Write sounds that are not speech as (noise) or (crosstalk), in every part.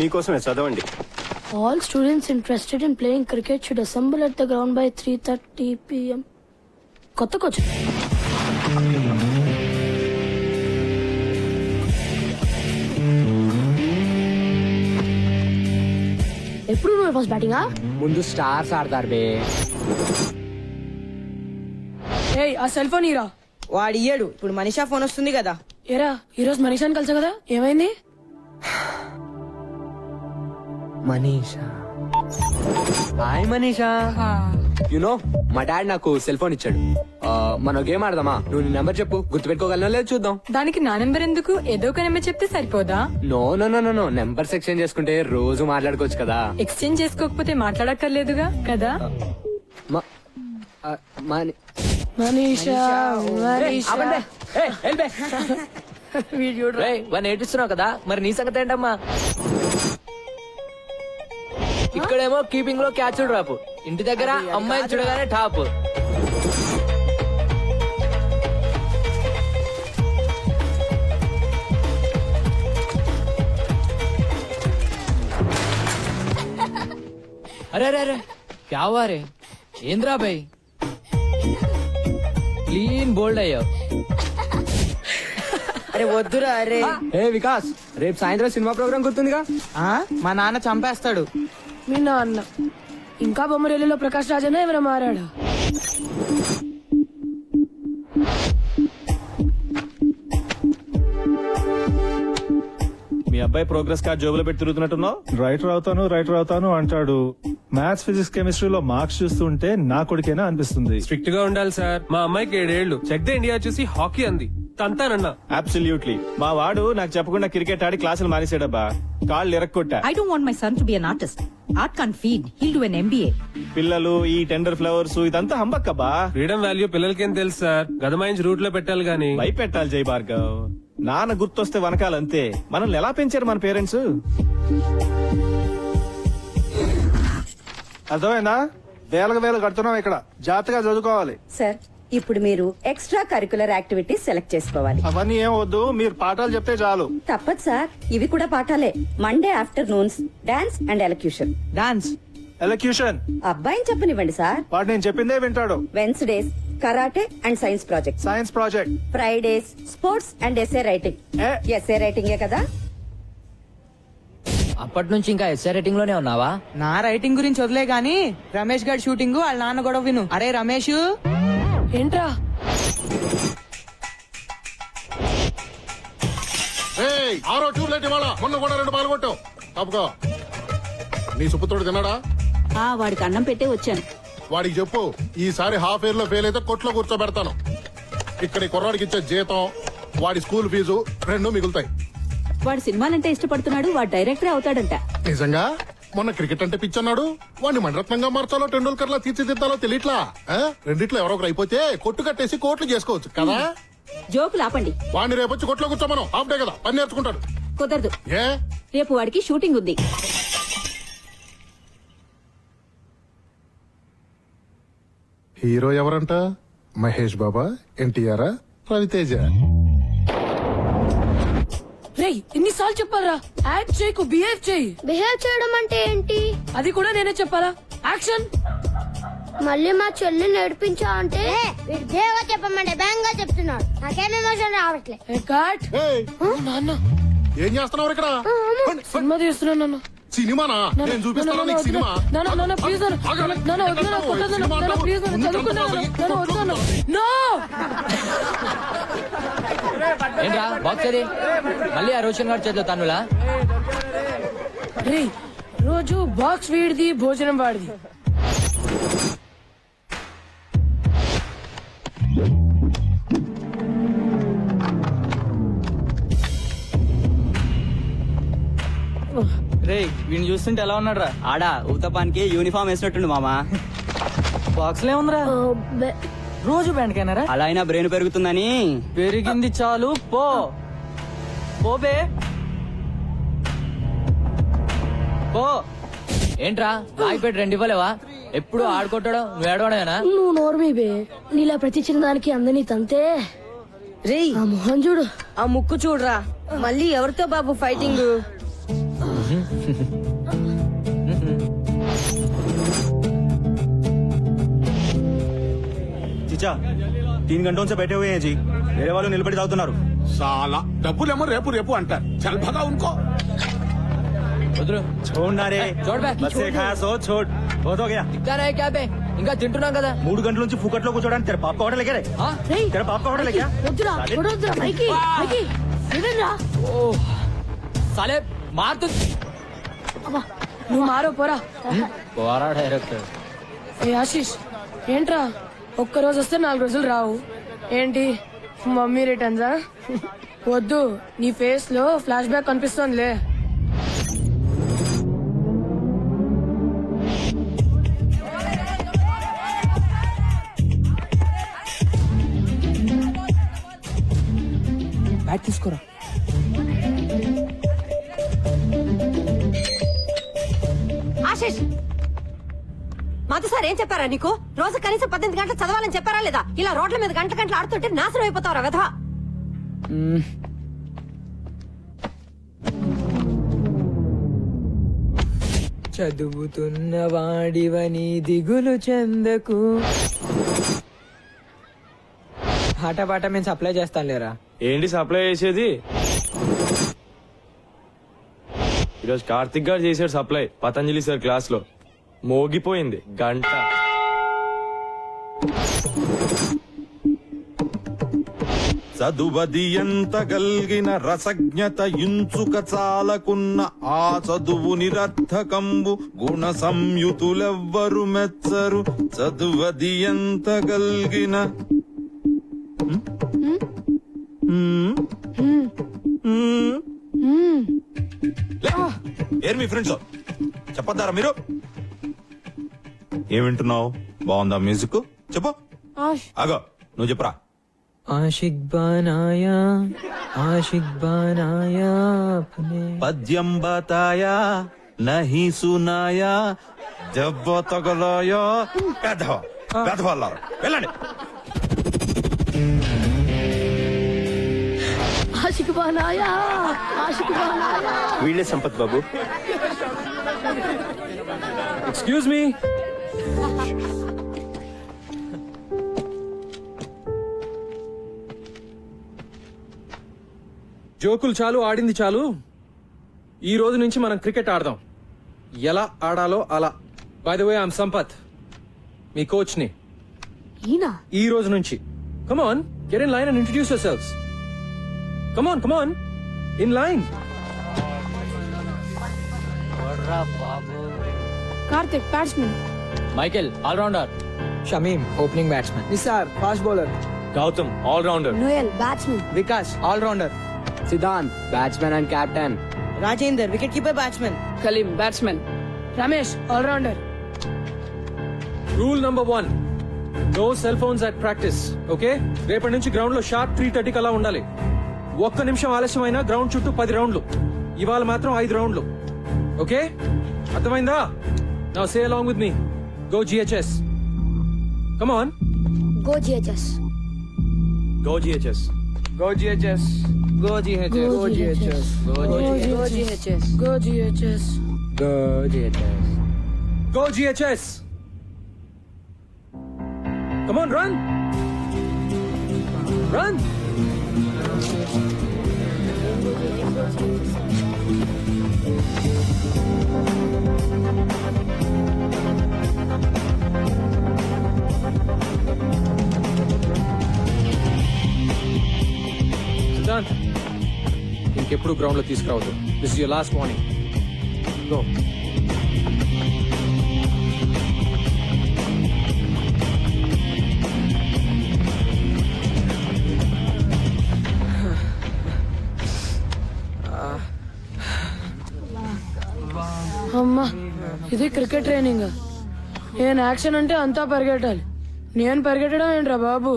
మీకోసమే చదవండి. All students interested in playing cricket should assemble at the ground by 3:30 p.m. కొత్త coach ఎప్పుడు నువ్వు ఫస్ట్ బ్యాటింగా ముందు స్టార్స్ ఆడతారు బే. ఏయ్ ఆ సెల్ ఫోన్ ఇరా వాడు ఇయ్యడు. ఇప్పుడు మనీషా ఫోన్ వస్తుంది కదా. ఏరా ఈ రోజు మనీషాని కలిసా కదా? ఏమైంది? Manisha. Hi Manisha. You know మా డాడ్ నాకు సెల్ ఫోన్ ఇచ్చాడు. మనం గేమ్ ఆడదామా? నువ్వు నీ నెంబర్ చెప్పు గుర్తుపెట్టుకోగలనా లేదు చూద్దాం. దానికి నా నెంబర్ ఎందుకు? ఏదో ఒక నెంబర్ చెప్తే సరిపోదా? No no no no no numbers exchange చేసుకుంటే రోజు మాట్లాడుకోవచ్చు కదా. ఎక్స్చేంజ్ చేసుకోకపోతే మాట్లాడక్కర్లేదుగా కదా? మ- మని- మనీషా మనీషా. (laughs) వాడిని ఏడిస్తున్నావు కదా? మరి నీ సంగతి ఏంటమ్మా? ఇక్కడేమో కీపింగ్లో క్యాచ్ డ్రాప్ ఇంటి దగ్గర అమ్మాయిని చూడగానే టాప్. అరే అరే అరే క్యావారే ఏంద్రా బై? క్లీన్ బోల్డ్ అయ్యావు. అరే వద్దురా అరే. ఏ వికాస్ రేపు సాయంత్రం సినిమా ప్రోగ్రామ్ గుర్తుందిగా? మా నాన్న చంపేస్తాడు. మీ నాన్న. ఇంకా బొమ్మరేలిలో ప్రకాష్ రాజనే ఎవరైనా మారాడా? మీ అబ్బాయి ప్రోగ్రెస్ కార్డ్ జోబులో పెట్టి తిరుగుతున్నట్టున్నావు? రైటర్ అవుతాను రైటర్ అవుతాను అంటాడు. మ్యాథ్స్ ఫిజిక్స్ కెమిస్ట్రీలో మార్క్స్ చూస్తుంటే నా కొడుకేనా అనిపిస్తుంది. స్ట్రిక్ట్గా ఉండాలి సార్. మా అమ్మాయికి ఏడేళ్ళు చెక్ ద ఇండియా చూసి హాకీ అంది. తంతానన్నా. అబ్సల్యూట్లీ మా వాడు నాకు చెప్పకుండా క్రికెట్ ఆడి క్లాసులు మానేసాడబ్బా కాళ్ళు ఇరక్కొట్టా. I don't want my son to be an artist. Art can't feed. He'll do an MBA. పిల్లలు ఈ టెండర్ ఫ్లవర్స్ ఇదంతా హంబక్కబ్బా ఫ్రీడమ్ వాల్యూ పిల్లలకేం తెలుసు సార్ గదమాయించి రూట్లో పెట్టాలి గానీ. భయపెట్టాలి జై భార్గవ్. నాన్న గుర్తొస్తే వనకాలంతే. మనల్ని ఎలా పెంచారు మన పేరెంట్స్? అర్థమైందా? వేలకు వేలు కడుతున్నాం ఇక్కడ. జాగ్రత్తగా చదువుకోవాలి. సార్ ఇప్పుడు మీరు ఎక్స్ట్రా కరికులర్ యాక్టివిటీస్ సెలెక్ట్ చేసుకోవాలి. అవన్నీ ఏం వద్దు మీరు పాఠాలు చెప్తే చాలు. తప్పదు సార్ ఇవి కూడా పాఠాలే. Monday afternoons dance and elocution dance elocution అబ్బాయిని చెప్పనివ్వండి సార్. వాడు నేను చెప్పిందే వింటాడు. Wednesdays karate and science project science project Fridays sports and SA writing A? SA రైటింగే కదా? అప్పటి నుంచి ఇంకా ఎస్ఆర్ రేటింగ్లోనే ఉన్నావా? నా రైటింగ్ గురించి వదిలే గాని రమేష్ గారి షూటింగ్ వాళ్ళ నాన్న గొడవ విను. అరే రమేష్. ఏంట్రా? ఏయ్, ఆరో ట్యూబ్ లైట్ ఇవాళ మొన్న కూడా రెండు పాలు కొట్టావు. తప్పుకో. నీ సుపుత్రుడు తిన్నాడా? ఆ వాడికి అన్నం పెట్టే వచ్చాను. వాడికి చెప్పు ఈసారి హాఫ్ ఇయర్లో ఫెయిల్ అయితే కొట్లో కూర్చోబెడతాను. ఇక్కడ ఈ కుర్రాడికి ఇచ్చే జీతం వాడి స్కూల్ ఫీజు రెండు మిగులుతాయి. వాడు సినిమాలంటే ఇష్టపడుతున్నాడు వాడు డైరెక్టర్ అవుతాడంట. నిజంగా? మొన్న క్రికెట్ అంటే పిచ్చన్నాడు? వాడిని మణరత్నంగా మార్చాలో టెండూల్కర్ లా తీర్చిదిద్దాలో తెలియట్లా ఆ? రెండిట్లో ఎవరో ఒకరు అయిపోతే కొట్టు కట్టేసి కోట్లు చేసుకోవచ్చు కదా? జోకులు ఆపండి. వాడిని రేపొచ్చి కొట్లో కూర్చోమను. హాఫ్ డే కదా పని నేర్చుకుంటాడు. కుదరదు. ఏ? రేపు వాడికి షూటింగ్ ఉంది. హీరో ఎవరంట? మహేష్ బాబా ఎన్టీఆర్ రవితేజ? ఎన్నిసార్లు చెప్పాలరా యాక్ట్ చేయకు బిహేవ్ చేయి. బిహేవ్ చేయడం అంటే ఏంటి? అది కూడా నేనే చెప్పాలా? యాక్షన్. మళ్ళీ మా చెల్లి నేర్పించా అంటే? బిహేవ్ చెప్పమంటే బ్యాంగ్గా చెప్తున్నాడు. నాకేం ఎమోషన్ రావట్లే. కట్. ఏయ్, నాన్న. ఏం చేస్తున్నావు ఇక్కడ? సినిమా తీస్తున్నాను నాన్న. సినిమానా? నేను చూపిస్తాను నీకు సినిమా? నాన్న నాన్న ప్లీజ్ నాన్న. ఆగండి. నాన్న వద్దు నాన్న కొట్టొద్దు నాన్న. నాన్న ప్లీజ్ నాన్న చదువుకున్నా నాన్న వద్దు నాన్న. నో! (laughs) ఏంట్రా బాక్స్ అది మళ్ళీ ఆ రోషన్ గారి చేతిలో తన్నులా? రే రోజు బాక్స్ వీడిది భోజనం వాడిది. రే వీడిని చూస్తుంటే ఎలా ఉన్నాడు రా ఆడా ఉతపానికి యూనిఫామ్ వేసినట్టుండు మామా. బాక్స్ లే ఉందిరా రోజు బ్యాండ్ కైనారా అలా అయినా బ్రెయిన్ పెరుగుతుందని. పెరిగింది చాలు పో. పోబే పో. ఏంట్రా రాయిపేట రెండు ఇవ్వలేవా? ఎప్పుడు ఆడుకుంటాడు నువ్వు ఏడవడమేనా? నువ్వు నోర్మి బే. నీలా ప్రతి చిన్నదానికి అందని తంతే. రేయ్. ఆ మొహం చూడు. ఆ ముక్కు చూడరా. మళ్ళీ ఎవరితో బాబు ఫైటింగ్ చిచా तीन घंटों से बैठे हुए हैं जी मेरे वालों నిలబడి తాగుతున్నారు చాలా డబ్బులేమో రేపు రేపు అంటారు చల్ భగా ఉనుకో వదులు छोड़ ना रे छोड़ बे। बस से खाया सो छोड़ बहुत हो गया ఇట్లానే క్యాబే ఇంకా తింటున్నాం కదా మూడు గంటల నుంచి ఫుకట్లో కూర్చోడానికి తెర పాప హోటల్ ఎక్కడ ఆ? తెర పాప హోటల్ ఎక్కడ వద్దురా వద్దురా మైకి మైకి వినండిరా ఓ సాలే మారుతు అబ్బా నువ్వు మారో పోరా పోరా డైరెక్టర్ ఏ ఆశీష్ ఏంట్రా ఒక్క రోజు వస్తే నాలుగు రోజులు రావు. ఏంటి? మమ్మీ రిటర్న్సా? వద్దు. నీ ఫేస్లో ఫ్లాష్ బ్యాక్ కనిపిస్తోందిలే. తీసుకురా తీసుకోరా? మాతో సార్ ఏం చెప్పారా నీకు? రోజు కనీసం పద్దెనిమిది గంటలు చదవాలని చెప్పారా లేదా? ఇలా రోడ్ల మీద గంటల గంటలు ఆడుతుంటే నాశనం అయిపోతావురా వెధవా? చదువుతున్న వాడివని దిగులు చెందకు. పాట మేము సప్లై చేస్తాం లేరా? ఏంటి సప్లై చేసేది? ఈరోజు కార్తిక్ గారు చేశాడు సప్లై పతంజలి సార్ క్లాస్లో మోగిపోయింది. గంట. చదువది ఎంత గల్గిన రసజ్ఞత ఇంచుక చాలకున్న ఆ చదువు నిరర్థకంబు గుణ సంయుతులెవ్వరు మెచ్చరు చదువది ఎంత గల్గిన ఏరు మీ ఫ్రెండ్స్. చెప్పొద్దారా మీరు? ఏం వింటున్నావు బాగుందా మ్యూజిక్? చెప్పు. ఆగో నువ్వు చెప్పురా. ఆషిక్ బానాయా ఆషిక్ బానాయా పద్యం బతాయా నహి సునాయా దెబ్బ తగలాయా. పెద్దవా పెద్దవాళ్ళారు వెళ్ళండి. ఆశిక్ బానాయా ఆశిక్ బానాయా. వీళ్ళే సంపత్ బాబు. ఎక్స్క్యూజ్ మీ జోకులు చాలు ఆడింది చాలు. ఈ రోజు నుంచి మనం క్రికెట్ ఆడదాం. ఎలా ఆడాలో అలా. By the way I'm Sampath మీ కోచ్ని. ఈయన? ఈ రోజు నుంచి. Come on get in line and introduce your come on come on in line Karthik batsmen Michael all rounder Shamim opening batsmen Nisar fast bowler Gautam all rounder Noel batsmen Vikas all rounder Siddhant batsmen and captain Rajender wicket keeper batsmen Kaleem batsmen Ramesh all rounder rule number one no cell phones at practice okay రేపటి నుంచి గ్రౌండ్లో sharp three థర్టీకి అలా ఉండాలి. ఒక్క నిమిషం ఆలస్యమైన ground చుట్టూ పది రౌండ్లు ఇవాళ మాత్రం ఐదు రౌండ్లు ఓకే అర్థమైందా? నా say along with me Go GHS. Come on. Go GHS. Go GHS. Go GHS. Go GHS. Go GHS. Go GHS. Go GHS. Go GHS. Go GHS. Come on, run. Run. Thank you. Siddhant ఇంకెప్పుడు గ్రౌండ్లో తీసుకురావద్దు. This your last morning go అమ్మా ఇది cricket training. నేను action అంటే అంతా పరిగెట్టాలి. నేను పరిగెట్టడం ఏంట్రా బాబు?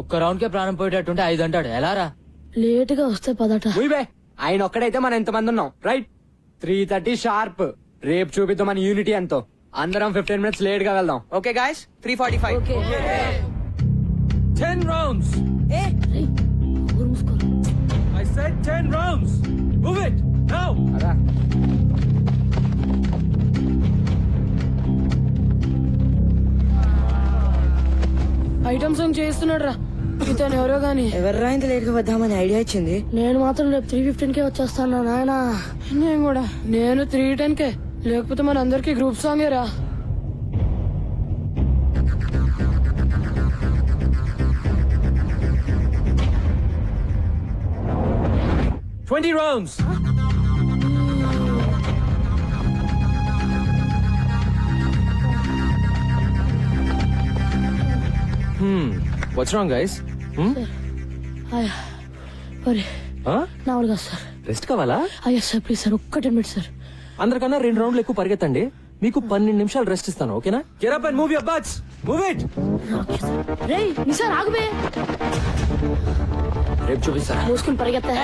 ఒక్క రౌండ్ కే ప్రాణం పోయేటట్టుంటే ఐదు అంటాడు. ఎలా రా? లేట్గా వస్తే పదట. బే ఆయన ఒక్కడైతే మనం ఎంతమంది ఉన్నాం? రైట్? Three thirty sharp. రేపు చూపిద్దాం మన యూనిటీ ఎంతో. అందరం ఫిఫ్టీన్ మినిట్స్ లేట్గా వెళ్దాం. Okay guys three forty five. Ten rounds. I said 10 rounds. Move it now. Item song చేస్తున్నాడు రా ఇతను ఎవరో గాని. ఎవర్రా ఇంత లేట్గా వద్దామని ఐడియా ఇచ్చింది? నేను మాత్రం రేపు త్రీ ఫిఫ్టీన్ కే వచ్చేస్తాను నాయనా. నేను కూడా. నేను త్రీ టెన్ కే. లేకపోతే మన అందరికి గ్రూప్ సాంగే రా. Twenty rounds what's wrong guys నా వల్ల కాదు సార్ రెస్ట్ కావాలా? అయ్యా సార్ ప్లీజ్ సార్ ఒక్క టెన్ మినిట్స్ సార్ అందరికన్నా రెండు రౌండ్లు ఎక్కువ పరిగెత్తండి. మీకు పన్నెండు నిమిషాలు రెస్ట్ ఇస్తాను ఓకేనా get up and move your butts move it రే నిసార్ ఆగుబే. రేపు చూపిస్తా మూసుకుని పరిగెత్తా.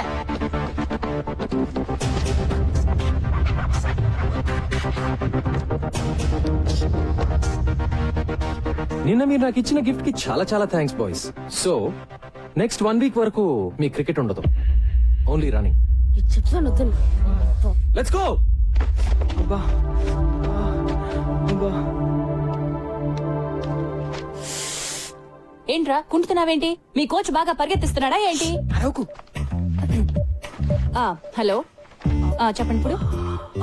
నిన్న మీరు నాకు ఇచ్చిన గిఫ్ట్కి చాలా చాలా thanks boys so next one week వరకు మీ క్రికెట్ ఉండదు. ఓన్లీ రన్నింగ్ చెప్తాను లెట్స్ గో ఏంట్రా కుంటున్నావేంటి మీ కోచ్ బాగా పరిగెత్తిస్తున్నాడా ఏంటి? ఆ, హలో. ఆ, చెప్పండి ఇప్పుడు.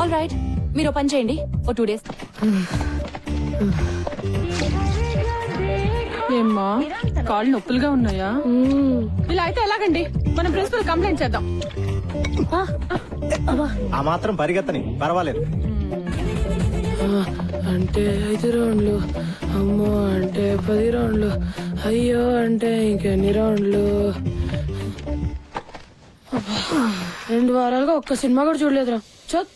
ఆల్ రైట్ మీరు పని చేయండి. ఓ టూ డేస్ ఏమ్మా? కాళ్ళు నొప్పులుగా ఉన్నాయా? ఇలా అయితే ఎలాగండి? మనం ప్రిన్సిపల్ కంప్లైంట్ చేద్దాం. ఆ మాత్రం పరిగెత్తని పర్వాలేదు. అంటే ఐదు రౌండ్లు. అమ్మో అంటే పది రౌండ్లు. అయ్యో అంటే ఇంకెన్ని రౌండ్లు? రెండు వారాలుగా ఒక్క సినిమా కూడా చూడలేదురా. చత్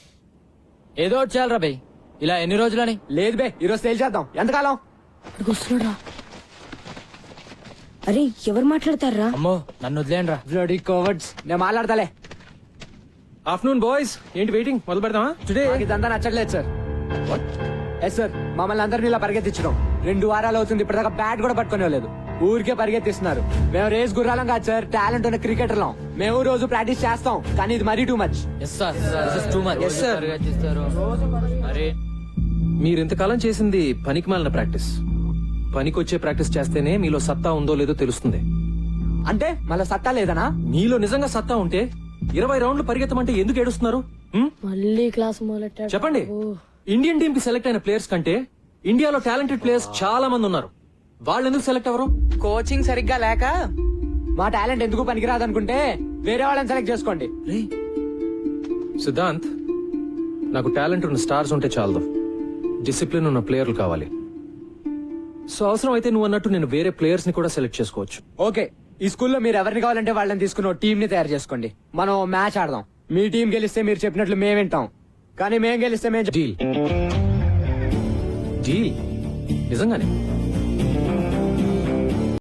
ఏదో ఒకటి చేయాలి రా బై. ఇలా ఎన్ని రోజులని? లేదు బే ఈరోజు సేల్ చేద్దాం. ఎంతకాలం? ఇక్కడికి వస్తున్నాడు అరే ఎవరు మాట్లాడతారా? అమ్మో నన్ను వదిలేండి రా. బ్లడీ కోవర్డ్స్ నేను మాట్లాడతాలే. ఆఫ్టర్నూన్ బాయ్స్ ఏంటి వెయిటింగ్ మొదలు పెడదామా? టుడే ఇదంతా నచ్చట్లేదు సార్ ఎస్ సార్ మమ్మల్ని అందరినీ ఇలా పరిగెత్తించడం. రెండు వారాలు అవుతుంది ఇప్పటిదాకా బ్యాట్ కూడా పట్టుకునే లేదు ఊరికే పరిగెత్తిస్తున్నారు. మేము రేస్ గుర్రాలం కాదు సార్ టాలెంట్ ఉన్న క్రికెటర్లం మేము రోజు ప్రాక్టీస్ చేస్తాం కానీ ఇది మరీ too much yes sir too much. చేస్తారు మరి మీరు ఇంతకాలం చేసింది పనికి మాలిన ప్రాక్టీస్ పనికొచ్చే ప్రాక్టీస్ చేస్తేనే మీలో సత్తా ఉందో లేదో తెలుస్తుంది. అంటే మళ్ళీ సత్తా లేదనా? మీలో నిజంగా సత్తా ఉంటే ఇరవై రౌండ్లు పరిగెత్తమంటే ఎందుకు ఏడుస్తున్నారు? హ్మ్? మళ్ళీ క్లాస్ మొదలెట్టాడు చెప్పండి. ఇండియన్ టీం కి సెలెక్ట్ అయిన ప్లేయర్స్ కంటే ఇండియాలో టాలెంటెడ్ ప్లేయర్స్ చాలా మంది ఉన్నారు. వాళ్ళు ఎందుకు సెలెక్ట్ అవ్వరు? కోచింగ్ సరిగ్గా లేక మా టాలెంట్ ఎందుకు పనికిరాదు అనుకుంటే వేరే వాళ్ళని సెలెక్ట్ చేసుకోండి. సిద్ధాంత్ నాకు టాలెంట్ ఉన్న స్టార్స్ ఉంటే చాలదు. డిసిప్లిన్ ఉన్న ప్లేయర్లు కావాలి. సో అవసరం అయితే నువ్వు అన్నట్టు నేను వేరే ప్లేయర్స్ని కూడా సెలెక్ట్ చేసుకోవచ్చు. ఓకే ఈ స్కూల్లో మీరు ఎవరిని కావాలంటే వాళ్ళని తీసుకుని టీం ని తయారు చేసుకోండి. మనం మ్యాచ్ ఆడదాం. మీ టీం గెలిస్తే మీరు చెప్పినట్లు మేము వింటాం. కానీ మేము గెలిస్తే మేము డీల్. డీల్? నిజంగానే?